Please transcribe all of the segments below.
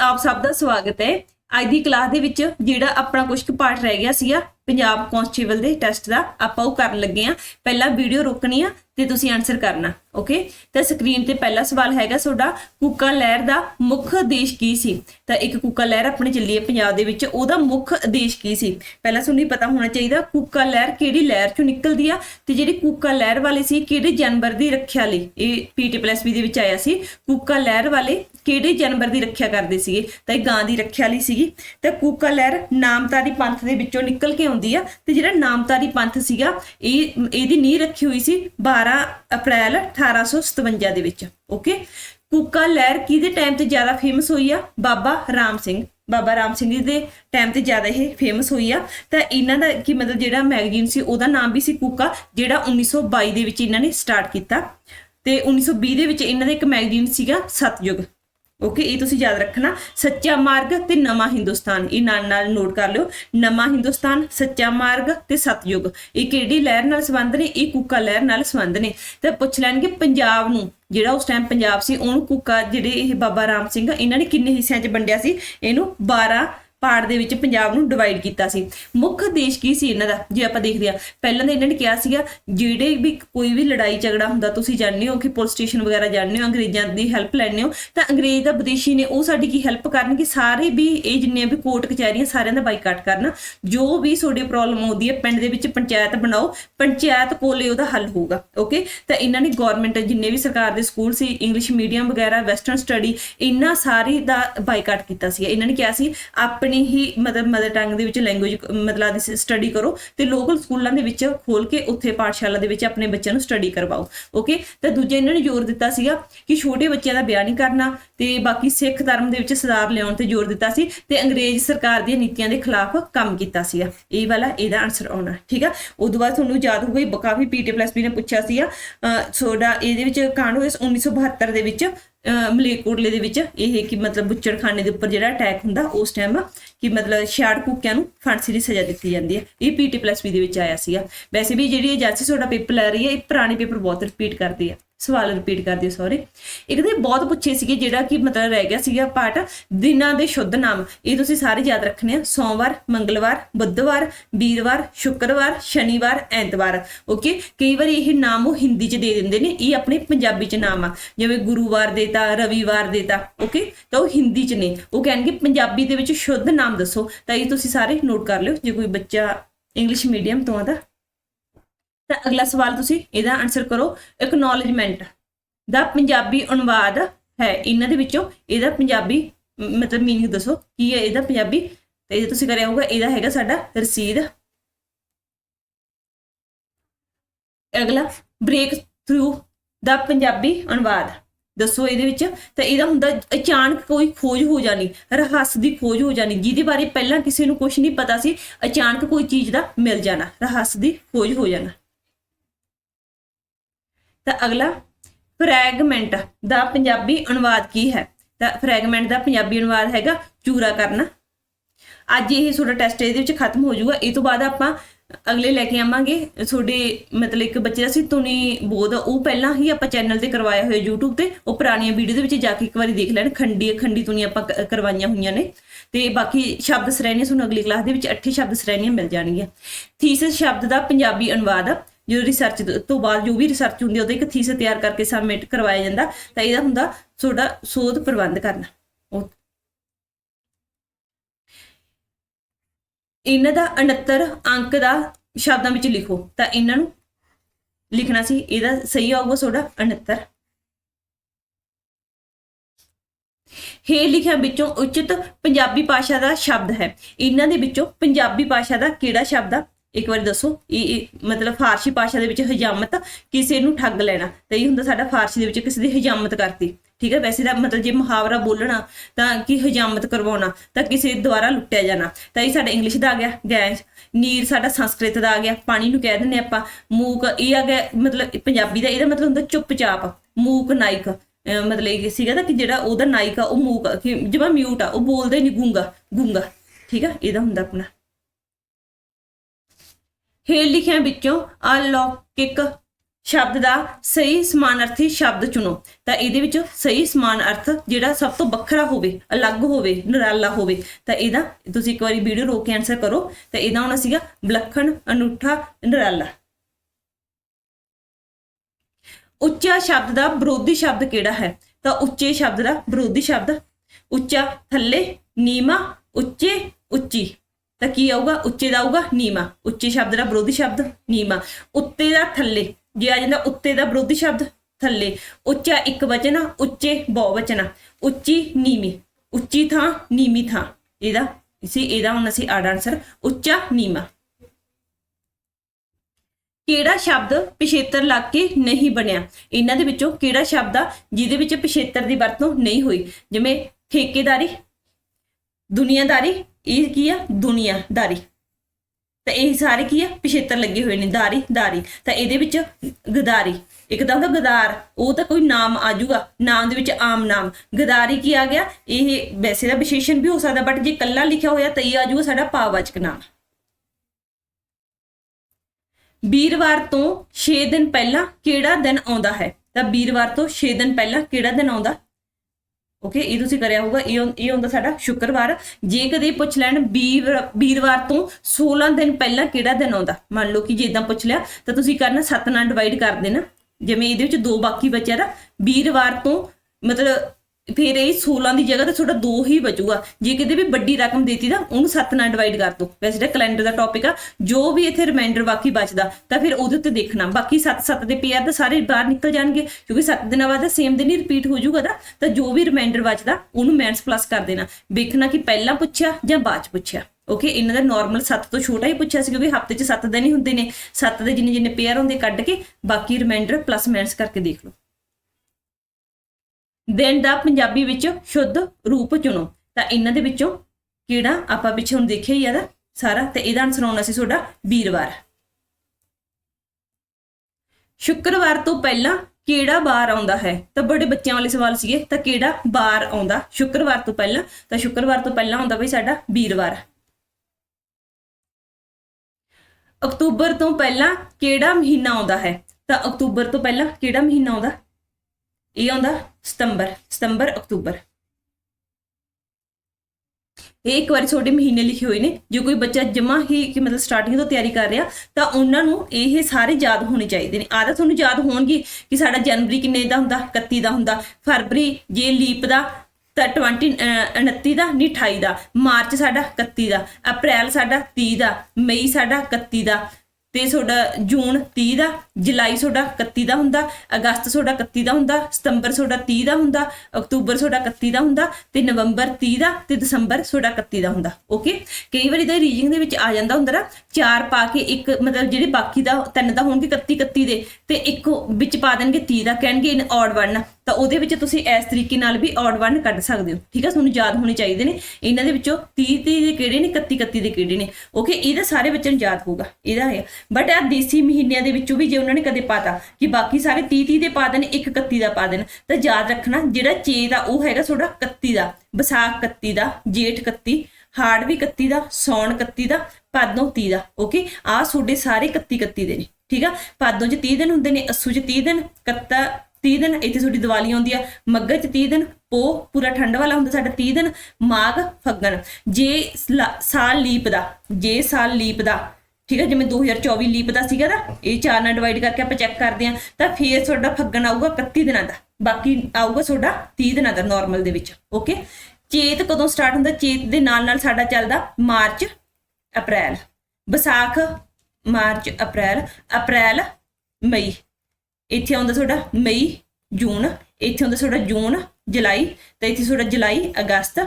ਆਪ ਸਭ ਦਾ ਸਵਾਗਤ ਹੈ। ਅੱਜ ਦੀ ਕਲਾਸ ਦੇ ਵਿੱਚ ਜਿਹੜਾ ਆਪਣਾ ਕੁਝ ਕੁ ਪਾਠ ਰਹਿ ਗਿਆ ਸੀਗਾ, ਪੰਜਾਬ ਕਨਸਟੇਬਲ ਦੇ ਟੈਸਟ ਦਾ, ਆਪਾਂ ਉਹ ਕਰਨ ਲੱਗੇ ਆ ਪਹਿਲਾਂ ਵੀਡੀਓ ਰੋਕਣੀ ਆ ਤੇ ਤੁਸੀਂ ਆਨਸਰ ਕਰਨਾ ਓਕੇ ਤਾਂ ਸਕਰੀਨ ਤੇ ਪਹਿਲਾ ਸਵਾਲ ਹੈਗਾ ਤੁਹਾਡਾ, ਕੂਕਾ ਲਹਿਰ ਦਾ ਮੁੱਖ ਉਦੇਸ਼ ਕੀ ਸੀ? ਤਾਂ ਇੱਕ ਕੂਕਾ ਲਹਿਰ ਆਪਣੇ ਚੱਲੀ ਹੈ ਪੰਜਾਬ ਦੇ ਵਿੱਚ, ਉਹਦਾ ਮੁੱਖ ਉਦੇਸ਼ ਕੀ ਸੀ? ਪਹਿਲਾਂ ਤੁਹਾਨੂੰ ਇਹ ਪਤਾ ਹੋਣਾ ਚਾਹੀਦਾ, ਕੂਕਾ ਲਹਿਰ ਕਿਹੜੀ ਲਹਿਰ ਚੋਂ ਨਿਕਲਦੀ ਆ ਤੇ ਜਿਹੜੀ ਕੂਕਾ ਲਹਿਰ ਵਾਲੇ ਸੀ, ਕਿਹੜੇ ਜਾਨਵਰ ਦੀ ਰੱਖਿਆ ਲਈ? ਇਹ ਪੀਟੀ+ਵੀ ਦੇ ਵਿੱਚ ਆਇਆ ਸੀ। ਕੂਕਾ ਲਹਿਰ ਵਾਲੇ ਕਿਹੜੇ ਜਾਨਵਰ ਦੀ ਰੱਖਿਆ ਕਰਦੇ ਸੀਗੇ? ਤਾਂ ਇਹ ਗਾਂ ਦੀ ਰੱਖਿਆ ਲਈ ਸੀਗੀ। ਤੇ ਕੂਕਾ ਲਹਿਰ ਨਾਮਤਾਰੀ ਪੰਥ ਦੇ ਵਿੱਚੋਂ ਨਿਕਲ ਕੇ ਆਉਂਦੀ ਆ ਤੇ ਜਿਹੜਾ ਨਾਮਤਾਰੀ ਪੰਥ ਸੀਗਾ, ਇਹ, ਇਹਦੀ ਨੀਂਹ ਰੱਖੀ ਹੋਈ ਸੀ 12 ਅਪ੍ਰੈਲ 1857 ਦੇ ਵਿੱਚ। ਓਕੇ? ਕੂਕਾ ਲਹਿਰ ਕਿਹਦੇ ਟਾਈਮ ਤੇ ਜ਼ਿਆਦਾ ਫੇਮਸ ਹੋਈ ਆ? ਬਾਬਾ ਰਾਮ ਸਿੰਘ। ਬਾਬਾ ਰਾਮ ਸਿੰਘ ਜੀ ਦੇ ਟਾਈਮ ਤੇ ਜ਼ਿਆਦਾ ਇਹ ਫੇਮਸ ਹੋਈ ਆ। ਤਾਂ ਇਹਨਾਂ ਦਾ ਕੀ ਮਤਲਬ ਜਿਹੜਾ ਮੈਗਜ਼ੀਨ ਸੀ, ਉਹਦਾ ਨਾਮ ਵੀ ਸੀ ਕੂਕਾ, ਜਿਹੜਾ 1922 ਦੇ ਵਿੱਚ ਇਹਨਾਂ ਨੇ ਸਟਾਰਟ ਕੀਤਾ। ਤੇ 1920 ਦੇ ਵਿੱਚ ਇਹਨਾਂ ਦਾ ਇੱਕ ਮੈਗਜ਼ੀਨ ਸੀਗਾ ਸਤਯੁਗ। ਓਕੇ ਇਹ ਤੁਸੀਂ ਯਾਦ ਰੱਖਣਾ, ਸੱਚਾ ਮਾਰਗ ਤੇ ਨਵਾਂ ਹਿੰਦੁਸਤਾਨ। ਇਹ ਨਾਲ ਨਾਲ ਨੋਟ ਕਰ ਲਿਓ, ਨਵਾਂ ਹਿੰਦੁਸਤਾਨ, ਸੱਚਾ ਮਾਰਗ ਤੇ ਸਤਯੁਗ। ਇਹ ਕਿਹੜੀ ਲਹਿਰ ਨਾਲ ਸੰਬੰਧ ਨੇ? ਇਹ ਕੁੱਕਾ ਲਹਿਰ ਨਾਲ ਸੰਬੰਧ ਨੇ। ਤੇ ਪੁੱਛ ਲੈਣਗੇ ਪੰਜਾਬ ਨੂੰ, ਜਿਹੜਾ ਉਸ ਟਾਈਮ ਪੰਜਾਬ ਸੀ, ਉਹਨੂੰ ਕੁੱਕਾ, ਜਿਹੜੇ ਇਹ ਬਾਬਾ ਰਾਮ ਸਿੰਘ ਇਹਨਾਂ ਨੇ ਕਿੰਨੇ ਹਿੱਸਿਆਂ 'ਚ ਵੰਡਿਆ ਸੀ? ਇਹਨੂੰ 12 ਪਾਰਟ ਦੇ ਵਿੱਚ ਪੰਜਾਬ ਨੂੰ ਡਿਵਾਈਡ ਕੀਤਾ ਸੀ। ਮੁੱਖ ਦੇਸ਼ ਕੀ ਸੀ ਇਹਨਾਂ ਦਾ? ਜੇ ਆਪਾਂ ਦੇਖਦੇ ਆ ਪਹਿਲਾਂ ਤਾਂ ਇਹਨਾਂ ਨੇ ਕਿਹਾ ਸੀਗਾ, ਜਿਹੜੇ ਵੀ ਕੋਈ ਵੀ ਲੜਾਈ ਝਗੜਾ ਹੁੰਦਾ, ਤੁਸੀਂ ਜਾਣਦੇ ਹੋ ਕਿ ਪੁਲਿਸ ਸਟੇਸ਼ਨ ਵਗੈਰਾ ਜਾਣਦੇ ਹੋ, ਅੰਗਰੇਜ਼ਾਂ ਦੀ ਹੈਲਪ ਲੈਣੇ ਹੋ, ਤਾਂ ਅੰਗਰੇਜ਼ ਦਾ ਵਿਦੇਸ਼ੀ ਨੇ ਉਹ ਸਾਡੀ ਕੀ ਹੈਲਪ ਕਰਨਗੇ ਸਾਰੇ ਵੀ ਇਹ ਜਿੰਨੀਆਂ ਵੀ ਕੋਰਟ ਕਚਹਿਰੀਆਂ ਸਾਰਿਆਂ ਦਾ ਬਾਈਕਾਟ ਕਰਨਾ, ਜੋ ਵੀ ਤੁਹਾਡੀ ਪ੍ਰੋਬਲਮ ਆਉਂਦੀ ਹੈ, ਪਿੰਡ ਦੇ ਵਿੱਚ ਪੰਚਾਇਤ ਬਣਾਓ, ਪੰਚਾਇਤ ਕੋਲੇ ਉਹਦਾ ਹੱਲ ਹੋਊਗਾ ਓਕੇ ਤਾਂ ਇਹਨਾਂ ਨੇ ਗਵਰਨਮੈਂਟ ਜਿੰਨੇ ਵੀ ਸਰਕਾਰ ਦੇ ਸਕੂਲ ਸੀ ਇੰਗਲਿਸ਼ ਮੀਡੀਅਮ ਵਗੈਰਾ ਵੈਸਟਰਨ ਸਟੱਡੀ ਇਹਨਾਂ ਸਾਰੀ ਦਾ ਬਾਈਕਾਟ ਕੀਤਾ ਸੀ ਇਹਨਾਂ ਨੇ ਕਿਹਾ ਸੀ ਆਪ ਆਪਣੀ ਹੀ ਮਤਲਬ ਮਦਰ ਟੰਗ ਦੇ ਵਿੱਚ ਲੈਂਗੁਏਜ ਮਤਲਬ ਦੀ ਸਟੱਡੀ ਕਰੋ ਤੇ ਲੋਕਲ ਸਕੂਲਾਂ ਦੇ ਵਿੱਚ ਖੋਲ ਕੇ ਉੱਥੇ ਪਾਠਸ਼ਾਲਾ ਦੇ ਵਿੱਚ ਆਪਣੇ ਬੱਚਿਆਂ ਨੂੰ ਸਟੱਡੀ ਕਰਵਾਓ ਓਕੇ ਤਾਂ ਦੂਜੇ ਇਹਨਾਂ ਨੇ ਜ਼ੋਰ ਦਿੱਤਾ ਸੀਗਾ ਕਿ ਛੋਟੇ ਬੱਚਿਆਂ ਦਾ ਵਿਆਹ ਨਹੀਂ ਕਰਨਾ ਤੇ ਬਾਕੀ ਸਿੱਖ ਧਰਮ ਦੇ ਵਿੱਚ ਸੁਧਾਰ ਲਿਆਉਣ ਤੇ ਜ਼ੋਰ ਦਿੱਤਾ ਸੀ ਤੇ ਅੰਗਰੇਜ਼ ਸਰਕਾਰ ਦੀਆਂ ਨੀਤੀਆਂ ਦੇ ਖਿਲਾਫ ਕੰਮ ਕੀਤਾ ਸੀਗਾ। ਇਹ ਵਾਲਾ, ਇਹਦਾ ਆਨਸਰ ਆਉਣਾ, ਠੀਕ ਆ? ਉਦੋਂ ਬਾਅਦ ਤੁਹਾਨੂੰ ਯਾਦ ਹੋਊਗਾ, ਇਹ ਕਾਫੀ ਪੀਟੀ+ਵੀ ਨੇ ਪੁੱਛਿਆ ਸੀਗਾ ਸੋਡਾ ਇਹਦੇ ਵਿੱਚ ਕਾਂਡ ਹੋਇਆ ਸੀ 1972 ਦੇ ਵਿੱਚ। ਅਹ ਮਲੇਰਕੋਟਲੇ ਦੇ ਵਿੱਚ ਇਹ ਕਿ ਮਤਲਬ ਬੁੱਚੜਖਾਨੇ ਦੇ ਉੱਪਰ ਜਿਹੜਾ ਅਟੈਕ ਹੁੰਦਾ ਉਸ ਟਾਈਮ ਕਿ ਮਤਲਬ ਛਿਆੜ ਕੁੱਕਿਆਂ ਨੂੰ ਫਾਂਸੀ ਦੀ ਸਜ਼ਾ ਦਿੱਤੀ ਜਾਂਦੀ ਹੈ। ਇਹ ਪੀਟੀ+ਵੀ ਦੇ ਵਿੱਚ ਆਇਆ ਸੀਗਾ। ਵੈਸੇ ਵੀ ਜਿਹੜੀ ਇਹ ਤੁਹਾਡਾ ਪੇਪਰ ਲੈ ਰਹੀ ਹੈ, ਇਹ ਪੁਰਾਣੇ ਪੇਪਰ ਬਹੁਤ ਰਿਪੀਟ ਕਰਦੀ ਹੈ। ਸਵਾਲ ਰਿਪੀਟ ਕਰਦੀ ਸੌਰੀ ਇੱਕ ਦੇ ਬਹੁਤ ਪੁੱਛੇ ਸੀਗੇ ਜਿਹੜਾ ਕਿ ਮਤਲਬ ਰਹਿ ਗਿਆ ਸੀਗਾ ਪਾਰਟ ਦਿਨਾਂ ਦੇ ਸ਼ੁੱਧ ਨਾਮ। ਇਹ ਤੁਸੀਂ ਸਾਰੇ ਯਾਦ ਰੱਖਣੇ ਆ, ਸੋਮਵਾਰ, ਮੰਗਲਵਾਰ, ਬੁੱਧਵਾਰ, ਵੀਰਵਾਰ, ਸ਼ੁੱਕਰਵਾਰ, ਸ਼ਨੀਵਾਰ, ਐਤਵਾਰ। ਓਕੇ ਕਈ ਵਾਰੀ ਇਹ ਨਾਮ ਉਹ ਹਿੰਦੀ ਚ ਦੇ ਦਿੰਦੇ ਨੇ, ਇਹ ਆਪਣੇ ਪੰਜਾਬੀ ਚ ਨਾਮ ਆ। ਜਿਵੇਂ ਗੁਰੂਵਾਰ ਦੇਤਾ ਰਵੀਵਾਰ ਦੇਤਾ ਓਕੇ ਤਾਂ ਉਹ ਹਿੰਦੀ ਚ ਨੇ। ਉਹ ਕਹਿਣਗੇ, ਪੰਜਾਬੀ ਦੇ ਵਿੱਚ ਸ਼ੁੱਧ ਨਾਮ ਦੱਸੋ। ਤਾਂ ਇਹ ਤੁਸੀਂ ਸਾਰੇ ਨੋਟ ਕਰ ਲਿਓ, ਜੇ ਕੋਈ ਬੱਚਾ ਇੰਗਲਿਸ਼ ਮੀਡੀਅਮ ਤੋਂ ਆਦਾ ਤਾਂ ਅਗਲਾ ਸਵਾਲ ਤੁਸੀਂ ਇਹਦਾ ਆਨਸਰ ਕਰੋ। ਐਕਨੋਲਜਮੈਂਟ ਦਾ ਪੰਜਾਬੀ ਅਨੁਵਾਦ ਹੈ। ਇਹਨਾਂ ਦੇ ਵਿੱਚੋਂ ਇਹਦਾ ਪੰਜਾਬੀ ਮਤਲਬ ਮੀਨਿੰਗ ਦੱਸੋ। ਕੀ ਹੈ ਇਹਦਾ ਪੰਜਾਬੀ? ਤੇ ਇਹ ਤੁਸੀਂ ਕਰਿਆ ਹੋਊਗਾ, ਇਹਦਾ ਹੈਗਾ ਸਾਡਾ ਰਸੀਦ। ਅਗਲਾ ਬ੍ਰੇਕ ਥਰੂ ਦਾ ਪੰਜਾਬੀ ਅਨੁਵਾਦ। ਦੱਸੋ ਇਹਦੇ ਵਿੱਚ। ਤਾਂ ਇਹਦਾ ਹੁੰਦਾ ਅਚਾਨਕ ਕੋਈ ਖੋਜ ਹੋ ਜਾਣੀ, ਰਹੱਸ ਦੀ ਖੋਜ ਹੋ ਜਾਣੀ, ਜਿਹਦੇ ਬਾਰੇ ਪਹਿਲਾਂ ਕਿਸੇ ਨੂੰ ਕੁਝ ਨਹੀਂ ਪਤਾ ਸੀ, ਅਚਾਨਕ ਕੋਈ ਚੀਜ਼ ਦਾ ਮਿਲ ਜਾਣਾ, ਰਹੱਸ ਦੀ ਖੋਜ ਹੋ ਜਾਣਾ। ਤਾਂ ਅਗਲਾ ਫ੍ਰੈਗਮੈਂਟ ਦਾ ਪੰਜਾਬੀ ਅਨੁਵਾਦ ਕੀ ਹੈ? ਤਾਂ ਫ੍ਰੈਗਮੈਂਟ ਦਾ ਪੰਜਾਬੀ ਅਨੁਵਾਦ ਹੈਗਾ ਚੂਰਾ ਕਰਨਾ। ਅੱਜ ਇਹ ਤੁਹਾਡਾ ਟੈਸਟ ਇਹਦੇ ਵਿੱਚ ਖਤਮ ਹੋ ਜਾਊਗਾ। ਇਹ ਤੋਂ ਬਾਅਦ ਆਪਾਂ ਅਗਲੇ ਲੈ ਕੇ ਆਵਾਂਗੇ। ਤੁਹਾਡੇ ਮਤਲਬ ਇੱਕ ਬੱਚੇ ਦਾ ਸੀ ਤੁਨੀ ਬੋਧ, ਉਹ ਪਹਿਲਾਂ ਹੀ ਆਪਾਂ ਚੈਨਲ ਤੇ ਕਰਵਾਇਆ ਹੋਇਆ YouTube ਤੇ। ਉਹ ਪੁਰਾਣੀਆਂ ਵੀਡੀਓ ਦੇ ਵਿੱਚ ਜਾ ਕੇ ਇੱਕ ਵਾਰੀ ਦੇਖ ਲੈਣ। ਖੰਡੀ ਖੰਡੀ ਤੁਨੀ ਆਪਾਂ ਕਰਵਾਈਆਂ ਹੋਈਆਂ ਨੇ। ਤੇ ਬਾਕੀ ਸ਼ਬਦ ਸ਼੍ਰੇਣੀਆਂ ਤੁਹਾਨੂੰ ਅਗਲੀ ਕਲਾਸ ਦੇ ਵਿੱਚ 8 ਸ਼ਬਦ ਸ਼੍ਰੇਣੀਆਂ ਮਿਲ ਜਾਣਗੀਆਂ। ਥੀਸਿਸ ਸ਼ਬਦ ਦਾ ਪੰਜਾਬੀ ਅਨੁਵਾਦ ਜਦੋਂ ਰਿਸਰਚ ਤੋਂ ਬਾਅਦ ਜੋ ਵੀ ਰਿਸਰਚ ਹੁੰਦੀ ਉਹਦਾ ਇੱਕ ਥੀਸਿਸ ਤਿਆਰ ਕਰਕੇ ਸਬਮਿਟ ਕਰਵਾਇਆ ਜਾਂਦਾ। ਤਾਂ ਇਹਦਾ ਹੁੰਦਾ ਤੁਹਾਡਾ ਸੋਧ ਪ੍ਰਬੰਧ ਕਰਨਾ। ਉਹ ਇਹਨਾਂ ਦਾ 69 ਅੰਕ ਦਾ ਸ਼ਬਦਾਂ ਵਿੱਚ ਲਿਖੋ। ਤਾਂ ਇਹਨਾਂ ਨੂੰ ਲਿਖਣਾ ਸੀ, ਇਹਦਾ ਸਹੀ ਆਊਗਾ ਤੁਹਾਡਾ 69 ਹੇ ਲਿਖਿਆ ਵਿੱਚੋਂ ਉਚਿਤ ਪੰਜਾਬੀ ਭਾਸ਼ਾ ਦਾ ਸ਼ਬਦ ਹੈ। ਇਹਨਾਂ ਦੇ ਵਿੱਚੋਂ ਪੰਜਾਬੀ ਭਾਸ਼ਾ ਦਾ ਕਿਹੜਾ ਸ਼ਬਦ ਆ? ਇੱਕ ਵਾਰੀ ਦੱਸੋ ਇਹ ਮਤਲਬ ਫਾਰਸੀ ਭਾਸ਼ਾ ਦੇ ਵਿੱਚ ਹਜਾਮਤ ਕਿਸੇ ਨੂੰ ਠੱਗ ਲੈਣਾ। ਤਾਂ ਇਹ ਹੁੰਦਾ ਸਾਡਾ ਫਾਰਸੀ ਦੇ ਵਿੱਚ ਕਿਸੇ ਦੀ ਹਜਾਮਤ ਕਰਤੀ। ਠੀਕ ਹੈ ਵੈਸੇ ਤਾਂ ਮਤਲਬ ਜੇ ਮੁਹਾਵਰਾ ਬੋਲਣਾ ਤਾਂ ਕਿ ਹਜਾਮਤ ਕਰਵਾਉਣਾ ਤਾਂ ਕਿਸੇ ਦੁਆਰਾ ਲੁੱਟਿਆ ਜਾਣਾ। ਤਾਂ ਇਹ ਸਾਡਾ ਇੰਗਲਿਸ਼ ਦਾ ਆ ਗਿਆ ਗੈਸ ਨੀਰ ਸਾਡਾ ਸੰਸਕ੍ਰਿਤ ਦਾ ਆ ਗਿਆ ਪਾਣੀ ਨੂੰ ਕਹਿ ਦਿੰਦੇ ਆਪਾਂ। ਮੂਕ ਇਹ ਆ ਗਿਆ ਮਤਲਬ ਪੰਜਾਬੀ ਦਾ ਇਹਦਾ ਮਤਲਬ ਹੁੰਦਾ ਚੁੱਪਚਾਪ। ਮੂਕ ਨਾਇਕ। ਮਤਲਬ ਇਹ ਸੀਗਾ ਤਾਂ ਕਿ ਜਿਹੜਾ ਉਹਦਾ ਨਾਇਕ ਆ ਉਹ ਮੂਕ ਆ, ਜਿਵੇਂ ਮਿਊਟ ਆ ਉਹ ਬੋਲਦਾ ਹੀ ਨਹੀਂ ਗੂੰਗਾ ਗੂੰਗਾ। ਠੀਕ ਆ ਇਹਦਾ ਹੁੰਦਾ ਆਪਣਾ। ਹੇਠ ਲਿਖਿਆਂ ਵਿੱਚੋਂ ਅਲੌਕਿਕ ਸ਼ਬਦ ਦਾ ਸਹੀ ਸਮਾਨਾਰਥੀ ਸ਼ਬਦ ਚੁਣੋ। ਤਾਂ ਇਹਦੇ ਵਿੱਚ ਸਹੀ ਸਮਾਨ ਅਰਥ ਜਿਹੜਾ ਸਭ ਤੋਂ ਵੱਖਰਾ ਹੋਵੇ, ਅਲੱਗ ਹੋਵੇ, ਨਿਰਾਲਾ ਹੋਵੇ, ਤਾਂ ਇਹਦਾ ਤੁਸੀਂ ਇੱਕ ਵਾਰੀ ਵੀਡੀਓ ਰੋਕ ਕੇ ਆਨਸਰ ਕਰੋ। ਤਾਂ ਇਹਦਾ ਹੋਣਾ ਸੀਗਾ ਵਿਲੱਖਣ, ਅਨੂਠਾ, ਨਿਰਾਲਾ। ਉੱਚਾ ਸ਼ਬਦ ਦਾ ਵਿਰੋਧੀ ਸ਼ਬਦ ਕਿਹੜਾ ਹੈ? ਤਾਂ ਉੱਚੇ ਸ਼ਬਦ ਦਾ ਵਿਰੋਧੀ ਸ਼ਬਦ ਉੱਚਾ, ਥੱਲੇ ਨੀਮਾ ਉੱਚੇ, ਉੱਚੀ। ਤਾਂ ਕੀ ਆਊਗਾ? ਉੱਚੇ ਦਾ ਆਊਗਾ? ਨੀਮਾ ਉੱਚੇ ਸ਼ਬਦ ਦਾ ਵਿਰੋਧੀ ਸ਼ਬਦ? ਨੀਮਾ ਉੱਤੇ ਦਾ ਥੱਲੇ। ਜੇ ਆ ਜਾਂਦਾ ਉੱਤੇ ਦਾ ਵਿਰੋਧੀ ਸ਼ਬਦ, ਥੱਲੇ। ਉੱਚਾ ਇੱਕ ਵਚਨ, ਉੱਚੇ ਬਹੁਵਚਨ ਆ। ਉੱਚੀ, ਨੀਵੀਂ। ਉੱਚੀ ਥਾਂ, ਨੀਵੀਂ ਥਾਂ। ਇਹਦਾ, ਇਸੇ, ਇਹਦਾ ਹੁਣ ਅਸੀਂ ਆਡ ਆਨਸਰ ਉੱਚਾ ਨੀਮਾ ਕਿਹੜਾ ਸ਼ਬਦ ਪਿਛੇਤਰ ਲੱਗ ਕੇ ਨਹੀਂ ਬਣਿਆ? ਇਹਨਾਂ ਦੇ ਵਿੱਚੋਂ ਕਿਹੜਾ ਸ਼ਬਦ ਆ ਜਿਹਦੇ ਵਿੱਚ ਪਿਛੇਤਰ ਦੀ ਵਰਤੋਂ ਨਹੀਂ ਹੋਈ? ਜਿਵੇਂ ਠੇਕੇਦਾਰੀ, ਦੁਨੀਆਦਾਰੀ ਇਹ ਕੀ ਆ? ਦੁਨੀਆਦਾਰੀ ਤਾਂ ਇਹ ਸਾਰੇ ਕੀ ਆ? ਪਿਛੇਤਰ ਲੱਗੇ ਹੋਏ ਨੇ, ਦਾਰੀ ਦਾਰੀ। ਤਾਂ ਇਹਦੇ ਵਿੱਚ ਗਦਾਰੀ। ਇੱਕ ਤਾਂ ਹੁੰਦਾ ਗਦਾਰ, ਉਹ ਤਾਂ ਕੋਈ ਨਾਮ ਆ ਜਾਊਗਾ ਨਾਮ ਦੇ ਵਿੱਚ ਆਮ ਨਾਮ। ਗਦਾਰੀ ਕੀ ਆ ਗਿਆ? ਇਹ ਵੈਸੇ ਦਾ ਵਿਸ਼ੇਸ਼ਣ ਵੀ ਹੋ ਸਕਦਾ ਬਟ ਜੇ ਕੱਲਾ ਲਿਖਿਆ ਹੋਇਆ ਤਾਂ ਇਹ ਆ ਜਾਊਗਾ ਸਾਡਾ ਭਾਵਵਾਚਕ ਨਾਮ। ਵੀਰਵਾਰ ਤੋਂ 6 ਦਿਨ ਪਹਿਲਾਂ ਕਿਹੜਾ ਦਿਨ ਆਉਂਦਾ ਹੈ? ਤਾਂ ਵੀਰਵਾਰ ਤੋਂ 6 ਦਿਨ ਪਹਿਲਾਂ ਕਿਹੜਾ ਦਿਨ ਆਉਂਦਾ? ਓਕੇ ਇਹ ਤੁਸੀਂ ਕਰਿਆ ਹੋਊਗਾ, ਇਹ ਇਹ ਹੁੰਦਾ ਸਾਡਾ ਸ਼ੁੱਕਰਵਾਰ। ਜੇ ਕਦੇ ਪੁੱਛ ਲੈਣ ਵੀਰ, ਵੀਰਵਾਰ ਤੋਂ 16 ਦਿਨ ਪਹਿਲਾਂ ਕਿਹੜਾ ਦਿਨ ਆਉਂਦਾ? ਮੰਨ ਲਓ ਕਿ ਜੇ ਇਦਾਂ ਪੁੱਛ ਲਿਆ, ਤਾਂ ਤੁਸੀਂ ਕਰਨਾ 7 ਨਾਲ ਡਿਵਾਈਡ ਕਰ ਦੇਣਾ। ਜਿਵੇਂ ਇਹਦੇ ਵਿੱਚ ਦੋ ਬਾਕੀ ਬਚਿਆ ਨਾ, ਵੀਰਵਾਰ ਤੋਂ ਮਤਲਬ ਫਿਰ ਇਹ 16 ਦੀ ਜਗ੍ਹਾ ਤੇ ਤੁਹਾਡਾ 2 ਹੀ ਬਚੂਗਾ। ਜੇ ਕਿਤੇ ਵੀ ਵੱਡੀ ਰਕਮ ਦਿੱਤੀ ਤਾਂ ਉਹਨੂੰ 7 ਨਾਲ ਡਿਵਾਈਡ ਕਰ ਦਿਓ। ਵੈਸੇ ਜਿਹੜਾ ਕੈਲੰਡਰ ਦਾ ਟੌਪਿਕ ਆ, ਜੋ ਵੀ ਇੱਥੇ ਰਿਮਾਈਂਡਰ ਬਾਕੀ ਬਚਦਾ, ਤਾਂ ਫਿਰ ਉਹਦੇ ਉੱਤੇ ਦੇਖਣਾ। ਬਾਕੀ 7-7 ਦੇ ਪੇਅਰ ਤਾਂ ਸਾਰੇ ਬਾਹਰ ਨਿਕਲ ਜਾਣਗੇ, ਕਿਉਂਕਿ 7 ਦਿਨਾਂ ਬਾਅਦ ਸੇਮ ਦਿਨ ਹੀ ਰਿਪੀਟ ਹੋ ਜਾਊਗਾ ਨਾ, ਤਾਂ ਜੋ ਵੀ ਰਿਮਾਈਂਡਰ ਬਚਦਾ, ਉਹਨੂੰ ਮੈਨਸ ਪਲੱਸ ਕਰ ਦੇਣਾ। ਵੇਖਣਾ ਕਿ ਪਹਿਲਾਂ ਪੁੱਛਿਆ ਜਾਂ ਬਾਅਦ ਚ ਪੁੱਛਿਆ। ਓਕੇ ਇਹਨਾਂ ਦਾ ਨਾਰਮਲ 7 ਤੋਂ ਛੋਟਾ ਹੀ ਪੁੱਛਿਆ ਸੀ, ਕਿਉਂਕਿ ਹਫ਼ਤੇ 'ਚ 7 ਦਿਨ ਹੀ ਹੁੰਦੇ ਨੇ। 7 ਦੇ ਜਿੰਨੇ ਜਿੰਨੇ ਪੇਅਰ ਹੁੰਦੇ ਕੱਢ ਕੇ, ਬਾਕੀ ਰਿਮਾਈਂਡਰ ਪਲੱਸ ਮੈਨਸ ਕਰਕੇ ਦੇਖ ਲਓ। ਦਿਨ ਦਾ ਪੰਜਾਬੀ ਵਿੱਚ ਸ਼ੁੱਧ ਰੂਪ ਚੁਣੋ। ਤਾਂ ਇਹਨਾਂ ਦੇ ਵਿੱਚੋਂ ਕਿਹੜਾ ਆਪਾਂ ਪਿੱਛੇ ਹੁਣ ਦੇਖਿਆ ਹੀ ਆ ਦਾ ਸਾਰਾ, ਤੇ ਇਹਦਾ ਆਨਸਰ ਆਉਣਾ ਸੀ ਤੁਹਾਡਾ ਵੀਰਵਾਰ। ਸ਼ੁੱਕਰਵਾਰ ਤੋਂ ਪਹਿਲਾਂ ਕਿਹੜਾ ਵਾਰ ਆਉਂਦਾ ਹੈ? ਤਾਂ ਬੜੇ ਬੱਚਿਆਂ ਵਾਲੇ ਸਵਾਲ ਸੀਗੇ, ਤਾਂ ਕਿਹੜਾ ਵਾਰ ਆਉਂਦਾ? ਸ਼ੁੱਕਰਵਾਰ ਤੋਂ ਪਹਿਲਾਂ, ਤਾਂ ਸ਼ੁੱਕਰਵਾਰ ਤੋਂ ਪਹਿਲਾਂ ਆਉਂਦਾ ਬਈ ਸਾਡਾ ਵੀਰਵਾਰ। ਅਕਤੂਬਰ ਤੋਂ ਪਹਿਲਾਂ ਕਿਹੜਾ ਮਹੀਨਾ ਆਉਂਦਾ ਹੈ? ਤਾਂ ਅਕਤੂਬਰ ਤੋਂ ਪਹਿਲਾਂ ਕਿਹੜਾ ਮਹੀਨਾ ਆਉਂਦਾ? ਇਹ ਆਉਂਦਾ ਸਤੰਬਰ ਸਤੰਬਰ ਅਕਤੂਬਰ ਇਹ ਇੱਕ ਵਾਰੀ ਤੁਹਾਡੇ ਮਹੀਨੇ ਲਿਖੇ ਹੋਏ ਨੇ। ਜੇ ਕੋਈ ਬੱਚਾ ਜਮਾ ਹੀ ਕਿ ਮਤਲਬ ਸਟਾਰਟਿੰਗ ਤੋਂ ਤਿਆਰੀ ਕਰ ਰਿਹਾ, ਤਾਂ ਉਹਨਾਂ ਨੂੰ ਇਹ ਸਾਰੇ ਯਾਦ ਹੋਣੇ ਚਾਹੀਦੇ ਨੇ। ਆਦਤ ਤੁਹਾਨੂੰ ਯਾਦ ਹੋਣਗੇ ਕਿ ਸਾਡਾ ਜਨਵਰੀ ਕਿੰਨੇ ਦਾ ਹੁੰਦਾ 31 ਦਾ ਹੁੰਦਾ। ਫਰਵਰੀ ਜੇ ਲੀਪ ਦਾ, ਤਾਂ 20 ਅਹ 29 ਦਾ, ਨਹੀਂ 28 ਦਾ। ਮਾਰਚ ਸਾਡਾ 31 ਦਾ। ਅਪ੍ਰੈਲ ਸਾਡਾ 30 ਦਾ। ਮਈ ਸਾਡਾ 31 ਦਾ। ਤੇ ਤੁਹਾਡਾ ਜੂਨ 30 ਦਾ, ਜੁਲਾਈ ਤੁਹਾਡਾ 31 ਦਾ ਹੁੰਦਾ, ਅਗਸਤ ਤੁਹਾਡਾ 31 ਦਾ ਹੁੰਦਾ, ਸਤੰਬਰ ਤੁਹਾਡਾ 30 ਦਾ ਹੁੰਦਾ, ਅਕਤੂਬਰ ਤੁਹਾਡਾ 31 ਦਾ ਹੁੰਦਾ ਤੇ ਨਵੰਬਰ 30 ਦਾ ਤੇ ਦਸੰਬਰ ਤੁਹਾਡਾ 31 ਦਾ ਹੁੰਦਾ ਓਕੇ ਕਈ ਵਾਰੀ ਤਾਂ ਰੀਜਿੰਗ ਦੇ ਵਿੱਚ ਆ ਜਾਂਦਾ ਹੁੰਦਾ ਨਾ, ਚਾਰ ਪਾ ਕੇ ਇੱਕ, ਮਤਲਬ ਜਿਹੜੇ ਬਾਕੀ ਦਾ ਤਿੰਨ ਦਾ ਹੋਣਗੇ 31 31 ਦੇ, ਤੇ ਇੱਕ ਵਿੱਚ ਪਾ ਦੇਣਗੇ 30 ਦਾ, ਕਹਿਣਗੇ ਇਨ ਆਡ ਵਨ ਤਾਂ ਉਹਦੇ ਵਿੱਚ ਤੁਸੀਂ ਇਸ ਤਰੀਕੇ ਨਾਲ ਵੀ ਆਡ ਵਨ ਕੱਢ ਸਕਦੇ ਹੋ। ਠੀਕ ਹੈ ਤੁਹਾਨੂੰ ਯਾਦ ਹੋਣੇ ਚਾਹੀਦੇ ਨੇ। ਇਹਨਾਂ ਦੇ ਵਿੱਚੋਂ 30 30 ਦੇ ਕਿਹੜੇ ਨੇ 31 31 ਦੇ ਕਿਹੜੇ ਨੇ। ਓਕੇ ਇਹਦਾ ਸਾਰੇ ਬੱਚਿਆਂ ਨੂੰ ਯਾਦ ਹੋਊਗਾ, ਇਹਦਾ ਹੈ ਬਟ ਆ ਦੇਸੀ ਮਹੀਨਿਆਂ ਦੇ ਵਿੱਚੋਂ ਵੀ ਜੇ ਉਹਨਾਂ ਨੇ ਕਦੇ ਪਾਤਾ ਕਿ ਬਾਕੀ ਸਾਰੇ 30 30 ਦੇ ਪਾ ਦੇਣ, ਇੱਕ 31 ਦਾ ਪਾ ਦੇਣ, ਤਾਂ ਯਾਦ ਰੱਖਣਾ ਜਿਹੜਾ ਚੇ ਦਾ ਉਹ ਹੈਗਾ ਤੁਹਾਡਾ 31 ਦਾ। ਵਿਸਾਖ 31 ਦਾ, ਜੇਠ 31 ਹਾੜ ਵੀ 31 ਦਾ ਸੌਣ 31 ਦਾ ਪਾਦੋਂ 30 ਦਾ। ਓਕੇ ਆ ਤੁਹਾਡੇ ਸਾਰੇ 31 31 ਦੇ ਨੇ। ਠੀਕ ਆ ਪਾਦੋਂ ਚ 30 ਦਿਨ ਹੁੰਦੇ ਨੇ, ਅਸੂ ਚ 30 ਦਿਨ, ਕੱਤਾ 30 ਦਿਨ ਇੱਥੇ ਤੁਹਾਡੀ ਦੀਵਾਲੀ ਆਉਂਦੀ ਆ ਮੱਘਰ ਚ 30 ਦਿਨ ਪੋ ਪੂਰਾ ਠੰਡ ਵਾਲਾ ਹੁੰਦਾ ਸਾਡਾ 30 ਦਿਨ, ਮਾਘ ਫੱਗਣ। ਜੇ ਸਾਲ ਲੀਪ ਦਾ, ਜੇ ਸਾਲ ਲੀਪ ਦਾ, ਠੀਕ ਹੈ ਜਿਵੇਂ 2024 ਲੀਪ ਦਾ ਸੀਗਾ ਨਾ, ਇਹ ਚਾਰ ਨਾਲ ਡਿਵਾਈਡ ਕਰਕੇ ਆਪਾਂ ਚੈੱਕ ਕਰਦੇ ਆ, ਤਾਂ ਫੇਰ ਤੁਹਾਡਾ ਫੱਗਣ ਆਊਗਾ 31 ਦਿਨਾਂ ਦਾ, ਬਾਕੀ ਆਊਗਾ ਤੁਹਾਡਾ 30 ਦਿਨਾਂ ਦਾ ਨਾਰਮਲ ਦੇ ਵਿੱਚ ਓਕੇ ਚੇਤ ਕਦੋਂ ਸਟਾਰਟ ਹੁੰਦਾ? ਚੇਤ ਦੇ ਨਾਲ ਨਾਲ ਸਾਡਾ ਚੱਲਦਾ ਮਾਰਚ, ਅਪ੍ਰੈਲ, ਵਿਸਾਖ, ਮਾਰਚ, ਅਪ੍ਰੈਲ ਅਪ੍ਰੈਲ, ਮਈ। ਇੱਥੇ ਆਉਂਦਾ ਤੁਹਾਡਾ ਮਈ, ਜੂਨ, ਇੱਥੇ ਆਉਂਦਾ ਤੁਹਾਡਾ ਜੂਨ, ਜੁਲਾਈ, ਤੇ ਇੱਥੇ ਤੁਹਾਡਾ ਜੁਲਾਈ, ਅਗਸਤ,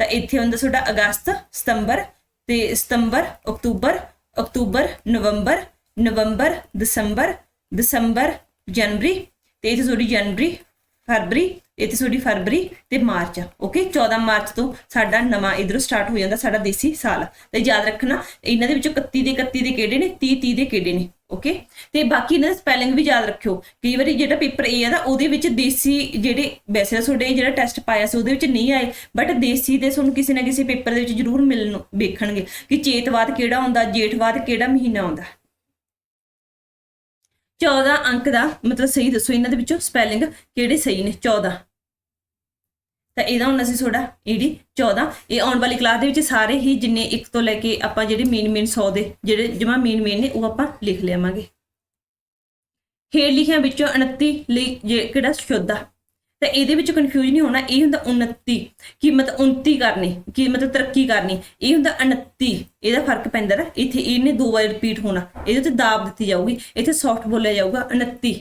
ਤਾਂ ਇੱਥੇ ਆਉਂਦਾ ਤੁਹਾਡਾ ਅਗਸਤ, ਸਤੰਬਰ, ਤੇ ਸਤੰਬਰ, ਅਕਤੂਬਰ ਅਕਤੂਬਰ, ਨਵੰਬਰ ਨਵੰਬਰ, ਦਸੰਬਰ ਦਸੰਬਰ, ਜਨਵਰੀ, ਤੇ ਇੱਥੇ ਤੁਹਾਡੀ ਜਨਵਰੀ, ਫਰਵਰੀ, ਇੱਥੇ ਤੁਹਾਡੀ ਫਰਵਰੀ ਤੇ ਮਾਰਚ ਓਕੇ 14 ਮਾਰਚ ਤੋਂ ਸਾਡਾ ਨਵਾਂ ਇਧਰੋਂ ਸਟਾਰਟ ਹੋ ਜਾਂਦਾ ਸਾਡਾ ਦੇਸੀ ਸਾਲ। ਤੇ ਯਾਦ ਰੱਖਣਾ, ਇਹਨਾਂ ਦੇ ਵਿੱਚੋਂ 31 ਦੇ 31 ਦੇ ਕਿਹੜੇ ਨੇ? 30 30 ਦੇ ਕਿਹੜੇ ਨੇ? ਓਕੇ ਤੇ ਬਾਕੀ ਇਹਨਾਂ ਦਾ ਸਪੈਲਿੰਗ ਵੀ ਯਾਦ ਰੱਖਿਓ। ਕਈ ਵਾਰੀ ਜਿਹੜਾ ਪੇਪਰ ਏ ਆ ਦਾ ਉਹਦੇ ਵਿੱਚ ਦੇਸੀ ਜਿਹੜੇ ਵੈਸੇ ਤੁਹਾਡੇ ਜਿਹੜਾ ਟੈਸਟ ਪਾਇਆ ਸੀ, ਉਹਦੇ ਵਿੱਚ ਨਹੀਂ ਆਏ। ਬਟ ਦੇਸੀ ਦੇ ਤੁਹਾਨੂੰ ਕਿਸੇ ਨਾ ਕਿਸੇ ਪੇਪਰ ਦੇ ਵਿੱਚ ਜ਼ਰੂਰ ਮਿਲਣ, ਵੇਖਣਗੇ ਕਿ ਚੇਤਵਾਦ ਕਿਹੜਾ ਹੁੰਦਾ ਜੇਠਵਾਦ ਕਿਹੜਾ ਮਹੀਨਾ ਆਉਂਦਾ। 14 ਅੰਕ ਦਾ, ਮਤਲਬ ਸਹੀ ਦੱਸੋ ਇਹਨਾਂ ਦੇ ਵਿੱਚੋਂ ਸਪੈਲਿੰਗ ਕਿਹੜੇ ਸਹੀ ਨੇ? 14 ਤਾਂ ਇਹਦਾ ਹੁਣ ਅਸੀਂ ਥੋੜਾ ਈਡੀ 14 ਇਹ ਆਉਣ ਵਾਲੀ ਕਲਾਸ ਦੇ ਵਿੱਚ ਸਾਰੇ ਹੀ ਜਿੰਨੇ ਇੱਕ ਤੋਂ ਲੈ ਕੇ ਆਪਾਂ ਜਿਹੜੇ ਮੇਨ ਮੇਨ 100 ਦੇ ਜਿਹੜੇ ਜਮਾ ਮੇਨ ਮੇਨ ਨੇ, ਉਹ ਆਪਾਂ ਲਿਖ ਲਿਆਵਾਂਗੇ। ਹੇਠ ਲਿਖਿਆਂ ਵਿੱਚੋਂ 29 ਲਈ ਜੇ ਕਿਹੜਾ? ਸ਼ੁੱਧ ਆ ਤਾਂ ਇਹਦੇ ਵਿੱਚ ਕਨਫਿਊਜ਼ ਨਹੀਂ ਹੋਣਾ, ਇਹ ਹੁੰਦਾ 29 ਕੀਮਤ ਮਤਲਬ 29 ਕਰਨੀ ਕੀਮਤ ਤਰੱਕੀ ਕਰਨੀ, ਇਹ ਹੁੰਦਾ 29 ਇਹਦਾ ਫ਼ਰਕ ਪੈਂਦਾ ਨਾ, ਇੱਥੇ ਇਹਨੇ ਦੋ ਵਾਰ ਰਿਪੀਟ ਹੋਣਾ। ਇਹਦੇ ਤੇ ਦਾਬ ਦਿੱਤੀ ਜਾਊਗੀ, ਇੱਥੇ ਸੌਫਟ ਬੋਲਿਆ ਜਾਊਗਾ 29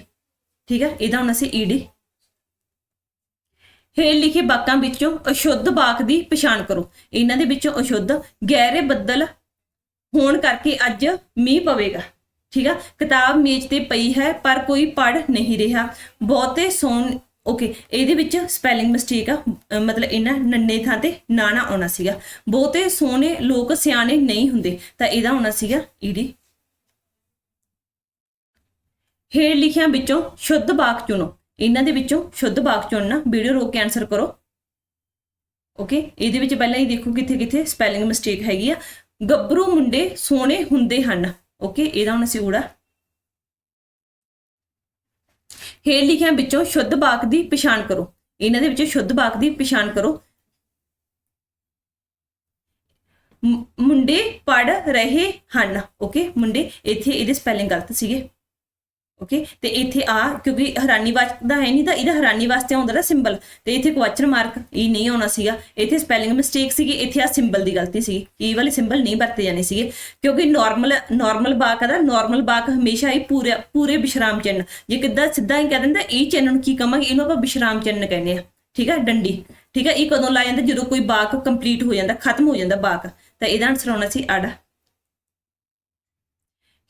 ਠੀਕ ਹੈ ਇਹਦਾ ਹੁਣ ਅਸੀਂ ਈਡੀ ਹੇਠ ਲਿਖੇ ਵਾਕਾਂ ਵਿੱਚੋਂ ਅਸ਼ੁੱਧ ਵਾਕ ਦੀ ਪਛਾਣ ਕਰੋ। ਇਹਨਾਂ ਦੇ ਵਿੱਚੋਂ ਅਸ਼ੁੱਧ ਗਹਿਰੇ ਬੱਦਲ ਹੋਣ ਕਰਕੇ ਅੱਜ ਮੀਂਹ ਪਵੇਗਾ। ਠੀਕ ਆ? ਕਿਤਾਬ ਮੇਜ਼ ਤੇ ਪਈ ਹੈ, ਪਰ ਕੋਈ ਪੜ ਨਹੀਂ ਰਿਹਾ। ਬਹੁਤੇ ਸੌਣ ਓਕੇ, ਇਹਦੇ ਵਿੱਚ ਸਪੈਲਿੰਗ ਮਿਸਟੇਕ ਆ। ਮਤਲਬ ਇਹਨਾਂ ਨੰਨੇ ਥਾਂ ਤੇ ਨਾਣਾ ਆਉਣਾ ਸੀਗਾ। ਬਹੁਤੇ ਸੋਹਣੇ ਲੋਕ ਸਿਆਣੇ ਨਹੀਂ ਹੁੰਦੇ, ਤਾਂ ਇਹਦਾ ਆਉਣਾ ਸੀਗਾ ਈਡੀ। ਹੇਠ ਲਿਖਿਆਂ ਵਿੱਚੋਂ ਸ਼ੁੱਧ ਵਾਕ ਚੁਣੋ। ਇਹਨਾਂ ਦੇ ਵਿੱਚੋਂ ਸ਼ੁੱਧ ਵਾਕ ਚੁਣਨਾ ਵੀਡੀਓ ਰੋਕ ਕੇ ਆਨਸਰ ਕਰੋ। ਓਕੇ ਇਹਦੇ ਵਿੱਚ ਪਹਿਲਾਂ ਹੀ ਦੇਖੋ ਕਿੱਥੇ ਕਿੱਥੇ ਸਪੈਲਿੰਗ ਮਿਸਟੇਕ ਹੈਗੀ ਆ। ਗੱਭਰੂ ਮੁੰਡੇ ਸੋਹਣੇ ਹੁੰਦੇ ਹਨ। ਓਕੇ ਇਹਦਾ ਹੁਣ ਅਸੀਂ ਊੜਾ। ਹੇਠ ਲਿਖਿਆ ਵਿੱਚੋਂ ਸ਼ੁੱਧ ਵਾਕ ਦੀ ਪਛਾਣ ਕਰੋ। ਇਹਨਾਂ ਦੇ ਵਿੱਚੋਂ ਸ਼ੁੱਧ ਵਾਕ ਦੀ ਪਛਾਣ ਕਰੋ। ਮੁੰਡੇ ਪੜ ਰਹੇ ਹਨ। ਓਕੇ ਮੁੰਡੇ, ਇੱਥੇ ਇਹਦੇ ਸਪੈਲਿੰਗ ਗਲਤ ਸੀਗੇ। ਓਕੇ ਤੇ ਇੱਥੇ ਆ, ਕਿਉਂਕਿ ਹੈਰਾਨੀਵਾਚਕ ਦਾ ਹੈ ਨਹੀਂ ਤਾਂ ਇਹਦਾ ਹੈਰਾਨੀ ਵਾਸਤੇ ਆਉਂਦਾ ਨਾ ਸਿੰਬਲ ਤੇ ਇੱਥੇ ਕੁਐਸਚਨ ਮਾਰਕ ਇਹ ਨਹੀਂ ਆਉਣਾ ਸੀਗਾ। ਇੱਥੇ ਸਪੈਲਿੰਗ ਮਿਸਟੇਕ ਸੀਗੀ। ਇੱਥੇ ਆ ਸਿੰਬਲ ਦੀ ਗਲਤੀ ਸੀ ਇਹ ਵਾਲੇ ਸਿੰਬਲ ਨਹੀਂ ਵਰਤੇ ਜਾਣੇ ਸੀਗੇ। ਕਿਉਂਕਿ ਨਾਰਮਲ ਨਾਰਮਲ ਬਾਕ ਦਾ ਨਾਰਮਲ ਬਾਕ ਹਮੇਸ਼ਾ ਹੀ ਪੂਰੇ ਪੂਰੇ ਵਿਸ਼ਰਾਮ ਚਿੰਨ ਜੇ ਕਿੱਦਾਂ ਸਿੱਧਾ ਹੀ ਕਹਿ ਦਿੰਦਾ, ਇਹ ਚਿੰਨ ਨੂੰ ਕੀ ਕਹਾਂਗੇ ਇਹਨੂੰ ਆਪਾਂ ਵਿਸ਼ਰਾਮ ਚਿੰਨ ਕਹਿੰਦੇ ਆ। ਠੀਕ ਹੈ ਡੰਡੀ? ਠੀਕ ਹੈ ਇਹ ਕਦੋਂ ਲਾ ਜਾਂਦਾ? ਜਦੋਂ ਕੋਈ ਬਾਕ ਕੰਪਲੀਟ ਹੋ ਜਾਂਦਾ, ਖਤਮ ਹੋ ਜਾਂਦਾ ਬਾਕ ਤਾਂ ਇਹਦਾ ਆਨਸਰ ਆਉਣਾ ਸੀ ਅੜ।